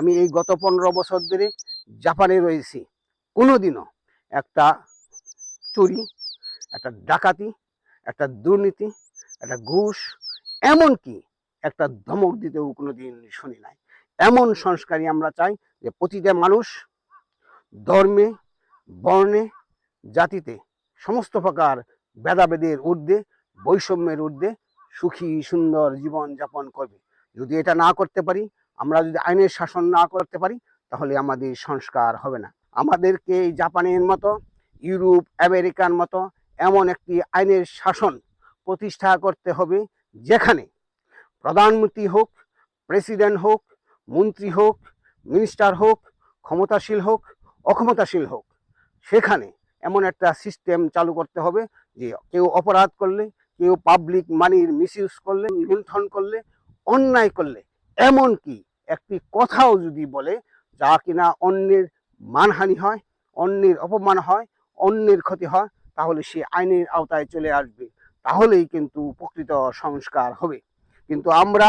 আমি এই গত পনেরো বছর ধরে জাপানে রয়েছি। কোনোদিনও একটা চুরি, একটা ডাকাতি, একটা দুর্নীতি, একটা ঘুষ, এমনকি একটা ধমক দিতেও কোনোদিন শুনি নাই। এমন সংস্কারই আমরা চাই যে প্রতিটা মানুষ ধর্মে, বর্ণে, জাতিতে সমস্ত প্রকার ভেদাভেদের ঊর্ধ্বে, বৈষম্যের ঊর্ধ্বে সুখী, সুন্দর জীবন যাপন করবে। যদি এটা না করতে পারি আমরা যদি আইনের শাসন না করতে পারি, তাহলে আমাদের সংস্কার হবে না। আমাদেরকে জাপানের মতো, ইউরোপ, আমেরিকার মতো এমন একটি আইনের শাসন প্রতিষ্ঠা করতে হবে, যেখানে প্রধানমন্ত্রী হোক, প্রেসিডেন্ট হোক, মন্ত্রী হোক, মিনিস্টার হোক, ক্ষমতাশীল হোক, অক্ষমতাশীল হোক, সেখানে এমন একটা সিস্টেম চালু করতে হবে যে কেউ অপরাধ করলে, কেউ পাবলিক মানির মিসইউজ করলে, লুণ্ঠন করলে, অন্যায় করলে এমন কি একটি কথাও যদি বলে যা কিনা অন্যের মানহানি হয়, অন্যের অপমান হয়, অন্যের ক্ষতি হয়, তাহলে সে আইনের আওতায় চলে আসবে। তাহলেই কিন্তু প্রকৃত সংস্কার হবে। কিন্তু আমরা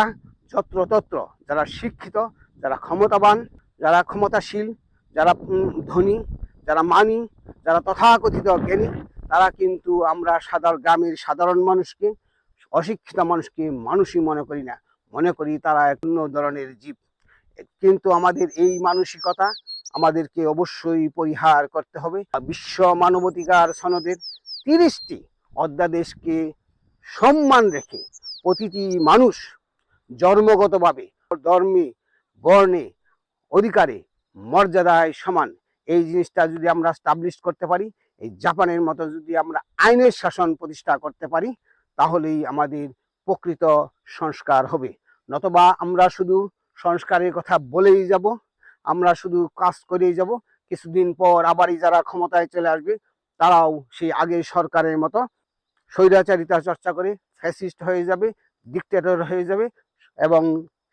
যত্রতত্র যারা শিক্ষিত, যারা ক্ষমতাবান, যারা ক্ষমতাশীল, যারা ধনী, যারা মানি, যারা তথাকথিত জ্ঞানী, তারা কিন্তু আমরা সাধারণ গ্রামের সাধারণ মানুষকে, অশিক্ষিত মানুষকে মানুষই মনে করি না। মনে করি তারা এক অন্য ধরনের জীব। কিন্তু আমাদের এই মানসিকতা আমাদেরকে অবশ্যই পরিহার করতে হবে। বিশ্ব মানবাধিকার সনদের তিরিশটি অধ্যাদেশকে সম্মান রেখে প্রতিটি মানুষ জন্মগতভাবে ধর্মে, বর্ণে, অধিকারে মর্যাদায় সমান। এই জিনিসটা যদি আমরা স্টাবলিশ করতে পারি, এই জাপানের মতো যদি আমরা আইনের শাসন প্রতিষ্ঠা করতে পারি, তাহলেই আমাদের প্রকৃত সংস্কার হবে। নতবা আমরা শুধু সংস্কারের কথা বলেই যাব। আমরা শুধু কাজ করেই যাব। কিছুদিন পর আবারই যারা ক্ষমতায় চলে আসবে, তারাও সেই আগের সরকারের মতো স্বৈরাচারিতা চর্চা করে ফ্যাসিস্ট হয়ে যাবে ডিক্টেটর হয়ে যাবে এবং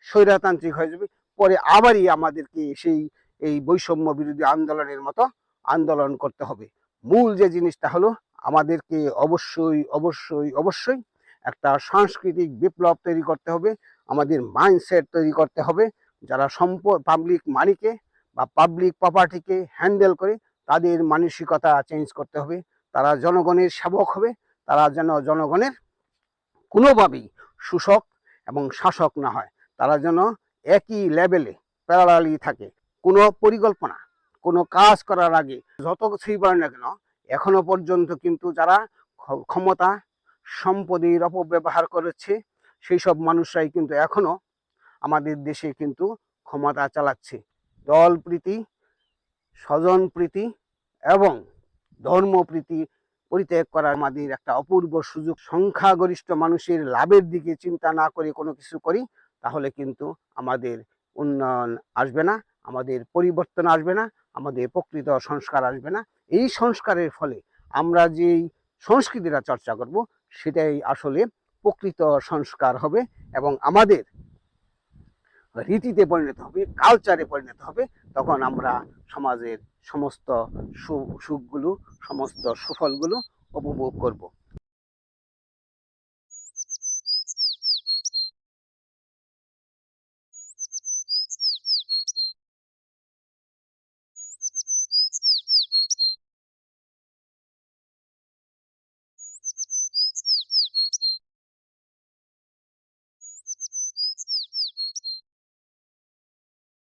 স্বৈরতান্ত্রিক হয়ে যাবে। পরে আবারই আমাদেরকে সেই, এই বৈষম্য বিরোধী আন্দোলনের মতো আন্দোলন করতে হবে। মূল যে জিনিসটা হলো, আমাদেরকে অবশ্যই অবশ্যই অবশ্যই একটা সাংস্কৃতিক বিপ্লব তৈরি করতে হবে। আমাদের মাইন্ডসেট তৈরি করতে হবে। যারা সম্পদ পাবলিক মানিকে বা পাবলিক প্রপার্টিকে হ্যান্ডেল করে, তাদের মানসিকতা চেঞ্জ করতে হবে। তারা জনগণের সেবক হবে, তারা যেন জনগণের কোনোভাবেই শোষক এবং শাসক না হয়। তারা যেন একই লেভেলে প্যারালালি থাকে। কোনো পরিকল্পনা, কোনো কাজ করার আগে যত কিছুই পারে না কেন, এখনও পর্যন্ত কিন্তু যারা ক্ষ- ক্ষমতা, সম্পদের অপব্যবহার করেছে সেই সব মানুষরাই কিন্তু এখনও আমাদের দেশে কিন্তু ক্ষমতা চালাচ্ছে। দল প্রীতি, স্বজন প্রীতি এবং ধর্মপ্রীতি পরিত্যাগ করার আমাদের একটা অপূর্ব সুযোগ। সংখ্যাগরিষ্ঠ মানুষের লাভের দিকে চিন্তা না করে কোনো কিছু করি, তাহলে কিন্তু আমাদের উন্নয়ন আসবে না, আমাদের পরিবর্তন আসবে না, আমাদের প্রকৃত সংস্কার আসবে না। এই সংস্কারের ফলে আমরা যেই সংস্কৃতিটা চর্চা করব, সেটাই আসলে প্রকৃত সংস্কার হবে এবং আমাদের রীতিতে পরিণত হবে কালচারে পরিণত হবে, তখন আমরা সমাজের সমস্ত সুখগুলো, সমস্ত সুফলগুলো উপভোগ করব।